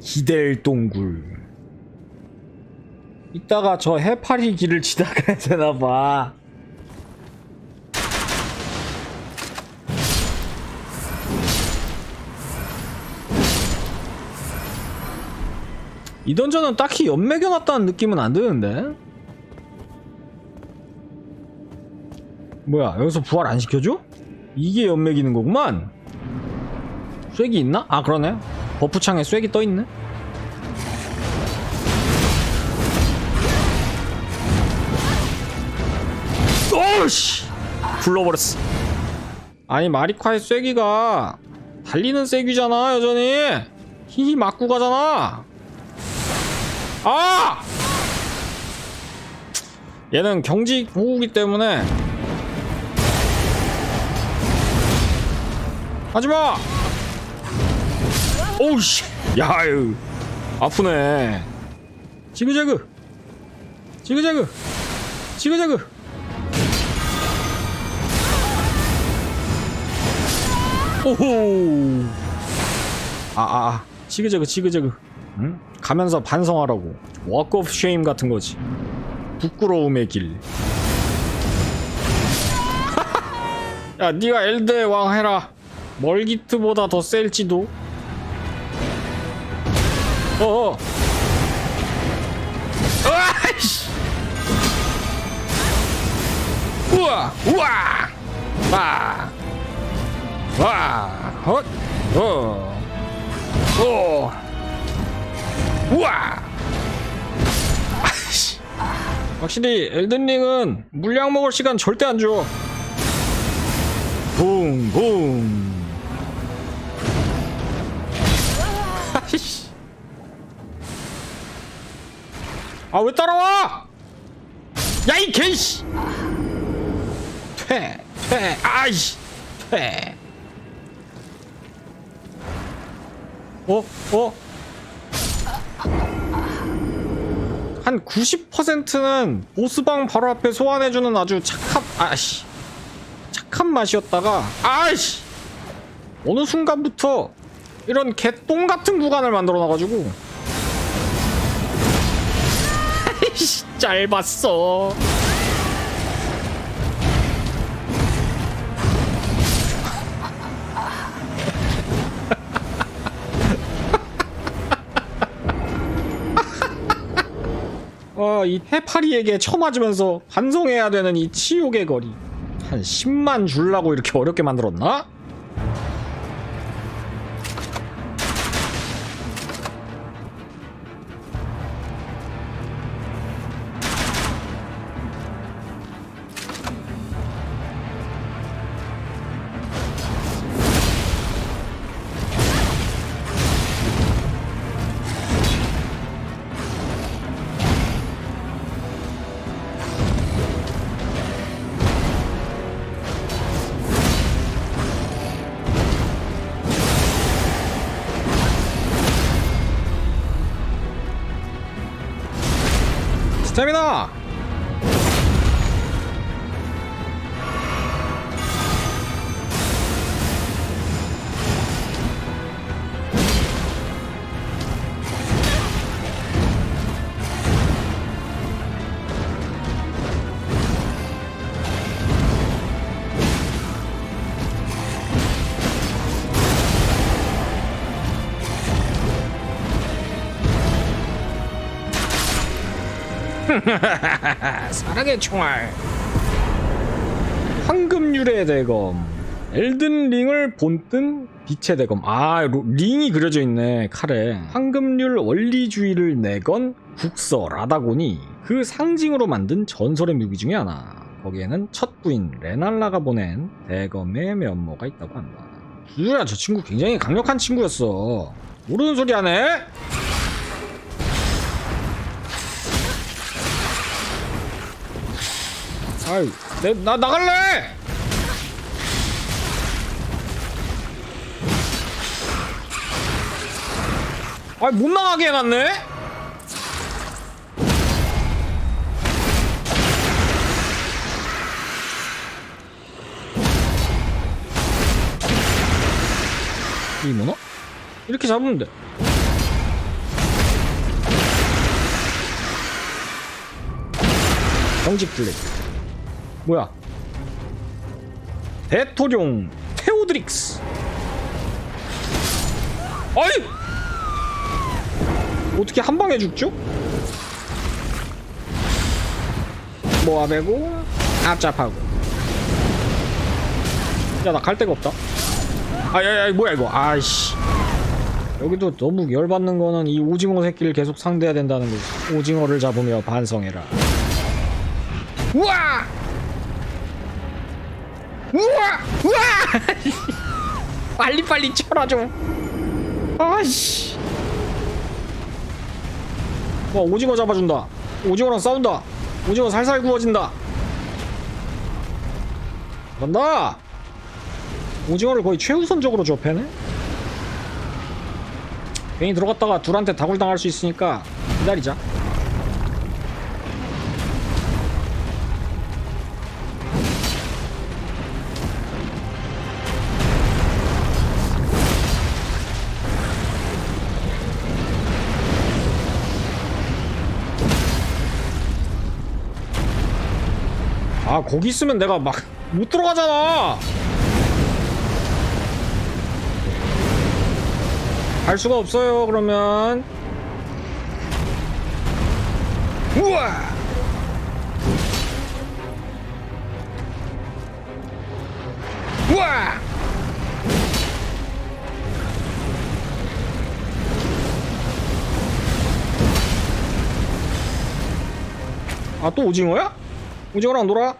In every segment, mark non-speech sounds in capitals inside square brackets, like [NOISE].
기댈 동굴 이따가 저 해파리 길을 지나가야 되나봐 이 던전은 딱히 연매겨놨다는 느낌은 안 드는데? 뭐야 여기서 부활 안 시켜줘? 이게 연맥이는 거구만 쐐기 있나? 아 그러네 버프창에 쐐기 떠있네? 오씨! 불러버렸어. 아니 마리카의 쐐기가 달리는 쐐기잖아 여전히. 히히 맞고 가잖아. 아! 얘는 경직 보호기 때문에. 하지마! 오우씨! 야유. 아프네. 지그재그. 지그재그. 지그재그. 오호. 아아 아, 지그재그 지그재그. 응? 가면서 반성하라고. 워크 오브 쉐임 같은 거지. 부끄러움의 길. [LAUGHS] 야, 네가 엘드의 왕 해라. 멀기트보다 더 셀지도. 어어. 아이씨. 우와, 우와. 와. 와. 헛. 어. 오. 우와. 아이씨. 확실히 엘든링은 물량 먹을 시간 절대 안 줘. 붕 붕 아 왜 따라와? 야 이 개씨! 퇴 퇴 아이씨! 퇴. 어? 어? 한 90%는 보스방 바로 앞에 소환해주는 아주 착한 아씨. 착한 맛이었다가 아이씨! 어느 순간부터 이런 개똥 같은 구간을 만들어 놔가지고 짧았어 아, [LAUGHS] 이 해파리에게 쳐맞으면서 반성해야 되는 이 치욕의 거리. 한 10만 줄라고 이렇게 어렵게 만들었나? [LAUGHS] 사랑의 총알. 황금유래 대검. 엘든 링을 본뜬 빛의 대검. 아 로- 링이 그려져 있네 칼에. 황금률 원리주의를 내건 국서 라다곤이 그 상징으로 만든 전설의 무기 중에 하나. 거기에는 첫 부인 레날라가 보낸 대검의 면모가 있다고 한다. 두드야 저 친구 굉장히 강력한 친구였어. 모르는 소리 하네 아유, 내, 나 나갈래! 아이, 못 나가게 해놨네? 이 뭐나? 이렇게 잡으면 돼. 경직 블랙. 뭐야? 대토룡 테오드릭스. 아이 어떻게 한 방에 죽죠? 모아배고 앞잡하고. 야 나 갈 데가 없다. 아야야 뭐야 이거. 아이씨. 여기도 너무 열받는 거는 이 오징어 새끼를 계속 상대해야 된다는 거지. 오징어를 잡으며 반성해라. 우와 우와! 우와! [LAUGHS] 빨리빨리 쳐라 좀 아씨. 와 오징어 잡아준다. 오징어랑 싸운다. 오징어 살살 구워진다. 간다! 오징어를 거의 최우선적으로 접해네? 괜히 들어갔다가 둘한테 다굴 당할 수 있으니까 기다리자 아 거기 있으면 내가 막 못 들어가잖아. 갈 수가 없어요 그러면. 우와! 우와! 아 또 오징어야? 오징어랑 놀아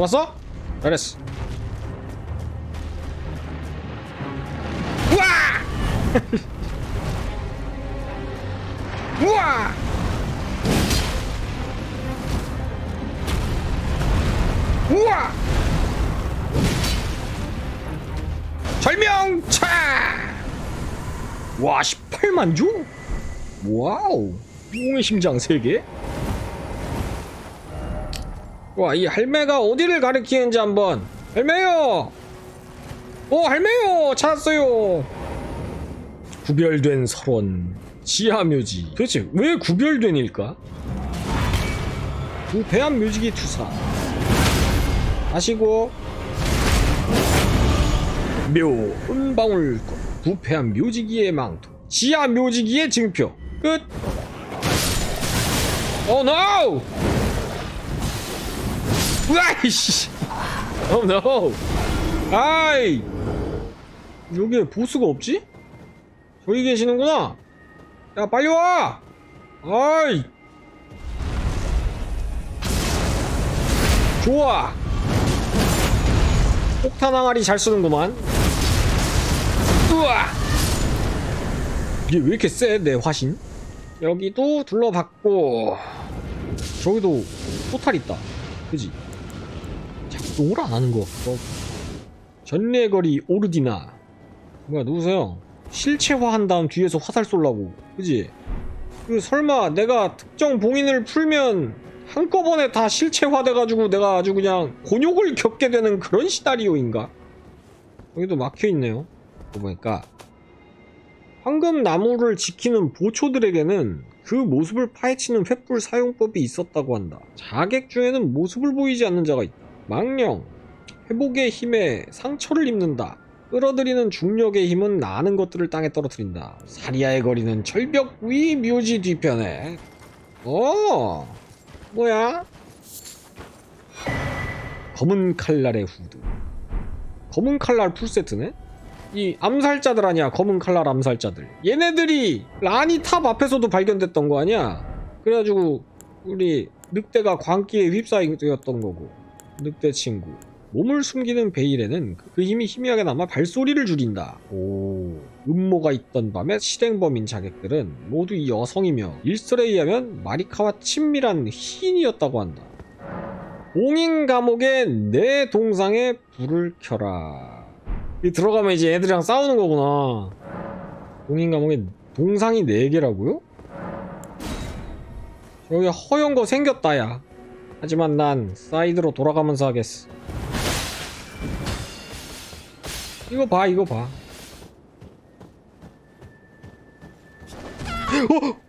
잡았어? 잘했어 우와! [LAUGHS] 우와! 우와! 절명차! 와, 18만 주? 와우. 용의 심장 3개? 와, 이 할매가 어디를 가리키는지 한번. 할매요! 오, 할매요! 찾았어요! 구별된 설원 지하묘지 도대체 왜 구별된일까? 부패한 묘지기 투사 아시고 묘 은방울 부패한 묘지기의 망토 지하 묘지기의 증표 끝 오, 노! 으아이씨! 오, 노! 아이! 여기에 보스가 없지? 저기 계시는구나. 야, 빨리 와! 아이! 좋아! 폭탄 항아리 잘 쓰는구만. 우와! 이게 왜 이렇게 세, 내 화신? 여기도 둘러봤고, 저기도 포탈 있다. 그지? 작동을 안 하는 거. 어. 전례거리 오르디나. 뭐야, 누구세요? 실체화한 다음 뒤에서 화살 쏠라고 그지? 그 설마 내가 특정 봉인을 풀면 한꺼번에 다 실체화돼가지고 내가 아주 그냥 곤욕을 겪게 되는 그런 시나리오인가? 여기도 막혀있네요 보니까 황금 나무를 지키는 보초들에게는 그 모습을 파헤치는 횃불 사용법이 있었다고 한다 자객 중에는 모습을 보이지 않는 자가 있다 망령 회복의 힘에 상처를 입는다 끌어들이는 중력의 힘은 나는 것들을 땅에 떨어뜨린다. 사리아의 거리는 절벽 위 묘지 뒤편에. 어, 뭐야? 검은 칼날의 후드. 검은 칼날 풀세트네? 이 암살자들 아니야, 검은 칼날 암살자들. 얘네들이 라니 탑 앞에서도 발견됐던 거 아니야? 그래가지고, 우리 늑대가 광기에 휩싸이었던 거고. 늑대 친구. 몸을 숨기는 베일에는 그 힘이 희미하게 남아 발소리를 줄인다. 오. 음모가 있던 밤에 실행범인 자객들은 모두 여성이며 일설에 의하면 마리카와 친밀한 희인이었다고 한다. 봉인 감옥의 내 동상에 불을 켜라. 이 들어가면 이제 애들이랑 싸우는 거구나. 봉인 감옥에 동상이 4개라고요? 여기 허연 거 생겼다, 야. 하지만 난 사이드로 돌아가면서 하겠어. 이거 봐, 이거 봐. 어?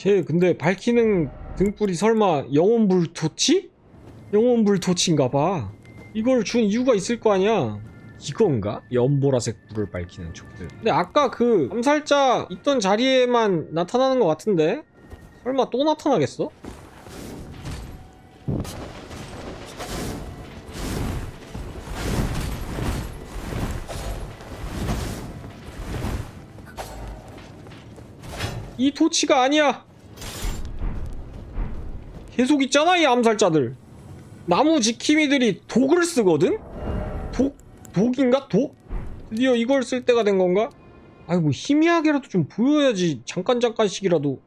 쟤 근데 밝히는 등불이 설마 영혼불 토치? 영혼불 토치인가봐. 이걸 준 이유가 있을 거 아니야. 이건가? 연보라색 불을 밝히는 촉들. 근데 아까 그 암살자 있던 자리에만 나타나는 것 같은데? 설마 또 나타나겠어? 이 토치가 아니야. 계속 있잖아 이 암살자들. 나무 지킴이들이 독을 쓰거든? 독 독인가 독? 드디어 이걸 쓸 때가 된 건가? 아이고 뭐 희미하게라도 좀 보여야지 잠깐 잠깐씩이라도.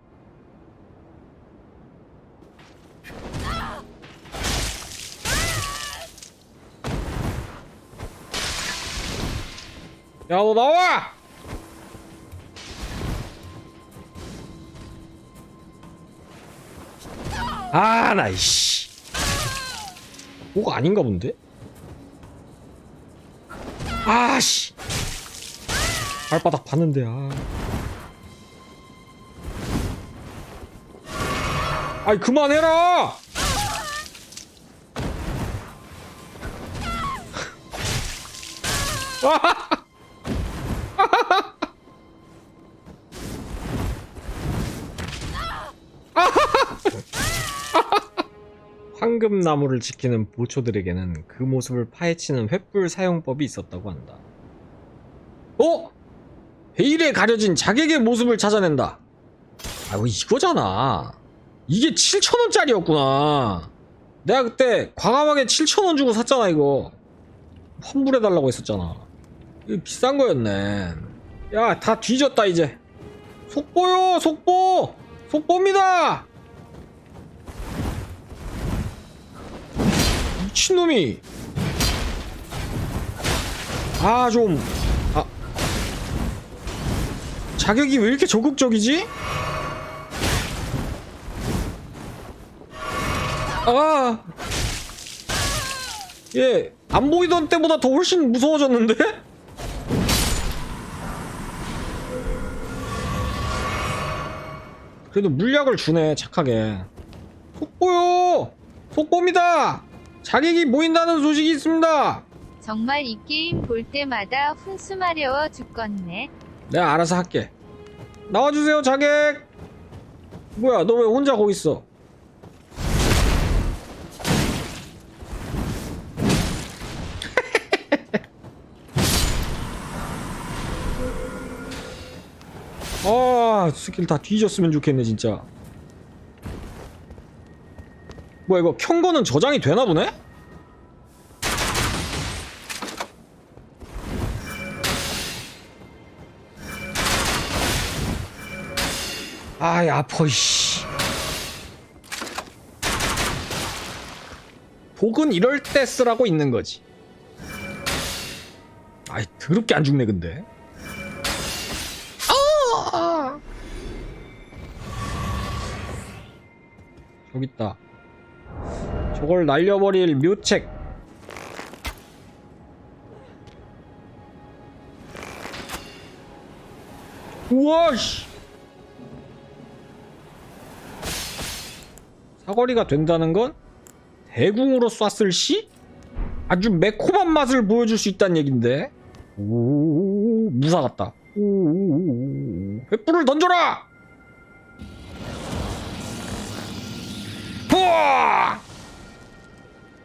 야 너 나와! 아, 나, 이씨. 뭐가 아닌가 본데? 아, 씨. 발바닥 봤는데, 아. 아이, 그만해라! [LAUGHS] 황금나무를 지키는 보초들에게는 그 모습을 파헤치는 횃불 사용법이 있었다고 한다. 어? 베일에 가려진 자객의 모습을 찾아낸다. 아이고 이거잖아. 이게 7천원짜리였구나. 내가 그때 과감하게 7천원 주고 샀잖아 이거. 환불해달라고 했었잖아. 이거 비싼 거였네. 야 다 뒤졌다 이제. 속보요 속보! 속보입니다! 미친놈이 아 좀 아 자격이 왜 이렇게 적극적이지? 아 예, 안 보이던 때보다 더 훨씬 무서워졌는데? 그래도 물약을 주네, 착하게. 속보요! 속보입니다! 자객이 모인다는 소식이 있습니다. 정말 이 게임 볼 때마다 훈수 마려워 죽겠네. 내가 알아서 할게. 나와주세요, 자객. 뭐야, 너 왜 혼자 거기 있어? [LAUGHS] 아, 스킬 다 뒤졌으면 좋겠네, 진짜. 뭐야, 이거 켠 거는 저장이 되나 보네? 아이 아파 씨 독은 이럴 때 쓰라고 있는 거지 아이 더럽게 안 죽네 근데 아! 저기 있다 저걸 날려버릴 묘책. 우와 씨. 사거리가 된다는 건 대궁으로 쐈을 시 아주 매콤한 맛을 보여줄 수 있다는 얘긴데. 오 무사 같다. 오 횃불을 던져라! 후아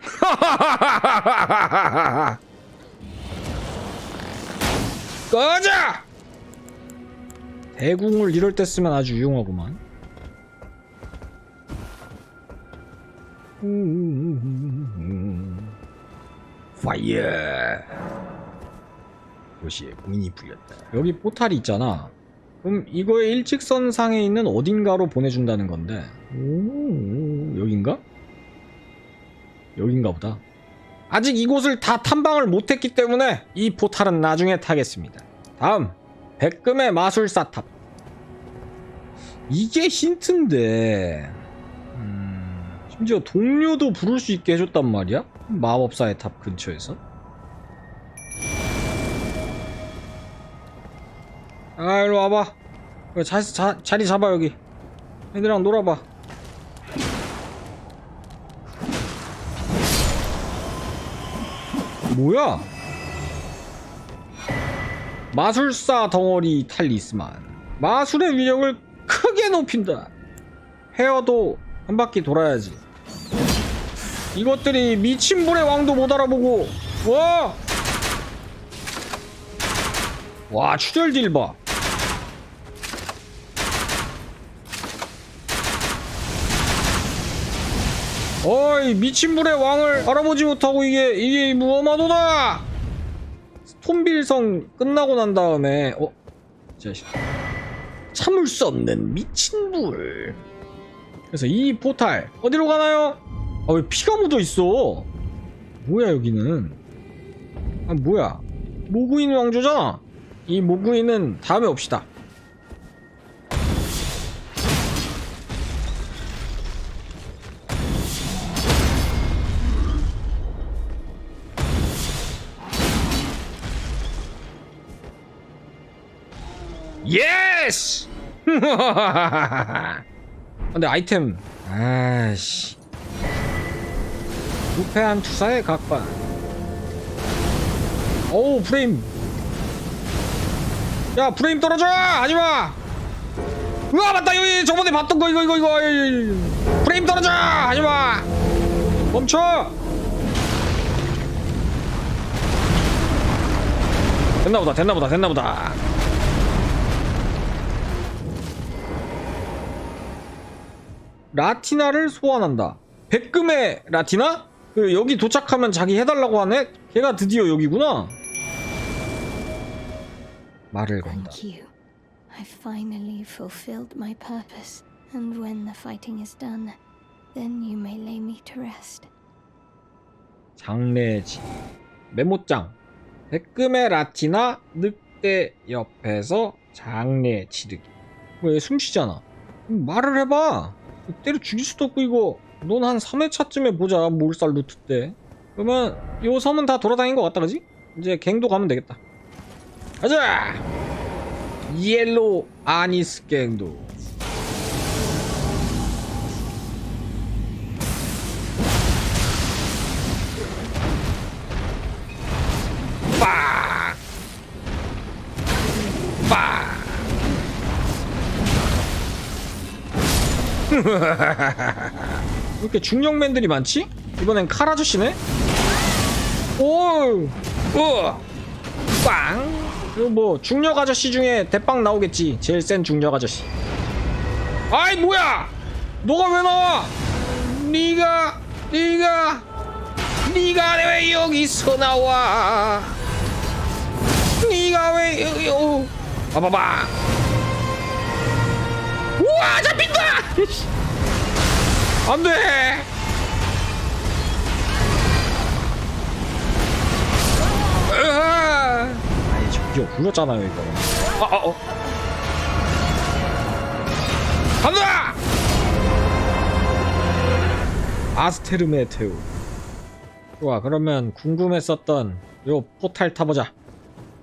[LAUGHS] 꺼져! 대궁을 이럴 때 쓰면 아주 유용하구만. 파이어. 요시의 공인이 풀렸다. 여기 포탈이 있잖아. 그럼 이거의 일직선상에 있는 어딘가로 보내준다는 건데. 오 여긴가? 여긴가 보다. 아직 이곳을 다 탐방을 못했기 때문에 이 포탈은 나중에 타겠습니다. 다음 백금의 마술사 탑. 이게 힌트인데 음, 심지어 동료도 부를 수 있게 해줬단 말이야? 마법사의 탑 근처에서? 아 일로 와봐. 자, 자, 자리 잡아 여기. 애들이랑 놀아봐 뭐야? 마술사 덩어리 탈리스만. 마술의 위력을 크게 높인다. 헤어도 한 바퀴 돌아야지. 이것들이 미친 불의 왕도 못 알아보고. 와! 와 출혈 딜봐 어이 미친 불의 왕을 알아보지 못하고 이게 이게 무엄하도다! 스톤빌성 끝나고 난 다음에 어? 자식. 참을 수 없는 미친 불. 그래서 이 포탈 어디로 가나요? 아 왜 피가 묻어 있어? 뭐야 여기는? 아 뭐야? 모구인 왕조잖아. 이 모구인은 다음에 옵시다 예스! [LAUGHS] 근데 아이템 아씨. 부패한 투사의 각반 어우 프레임. 야 프레임 떨어져! 하지마! 우와 맞다. 여기 저번에 봤던 거 이거 이거 이거. 프레임 떨어져! 하지마! 멈춰! 됐나보다 됐나보다 됐나보다 라티나를 소환한다. 백금의 라티나? 그 여기 도착하면 자기 해달라고 하네? 걔가 드디어 여기구나. 말을 건다. Thank you. I finally fulfilled my purpose, and when the fighting is done, then you may lay me to rest. 장례지. 메모장. 백금의 라티나 늑대 옆에서 장례 치르기. 왜 숨쉬잖아. 음, 말을 해봐. 때려 죽일 수도 없고 이거. 넌 한 3회차쯤에 보자 몰살 루트 때. 그러면 요 섬은 다 돌아다닌 것 같다 그지? 이제 갱도 가면 되겠다. 가자! 옐로우 아니스 갱도 왜 이렇게 중력맨들이 많지? 이번엔 칼 아저씨네? 오! 어! 빵! 그리고 뭐 중력 아저씨 중에 대빵 나오겠지 제일 센 중력 아저씨 아이 뭐야! 너가 왜 나와? 니가 니가 니가 왜 여기서 나와? 니가 왜 여기 오 봐봐봐 우와 잡힌다! 안돼! 아니 저기요 굴렀잖아요 이거 아 아 어. 간다! 아스테르 메테오 좋아 그러면 궁금했었던 요 포탈 타보자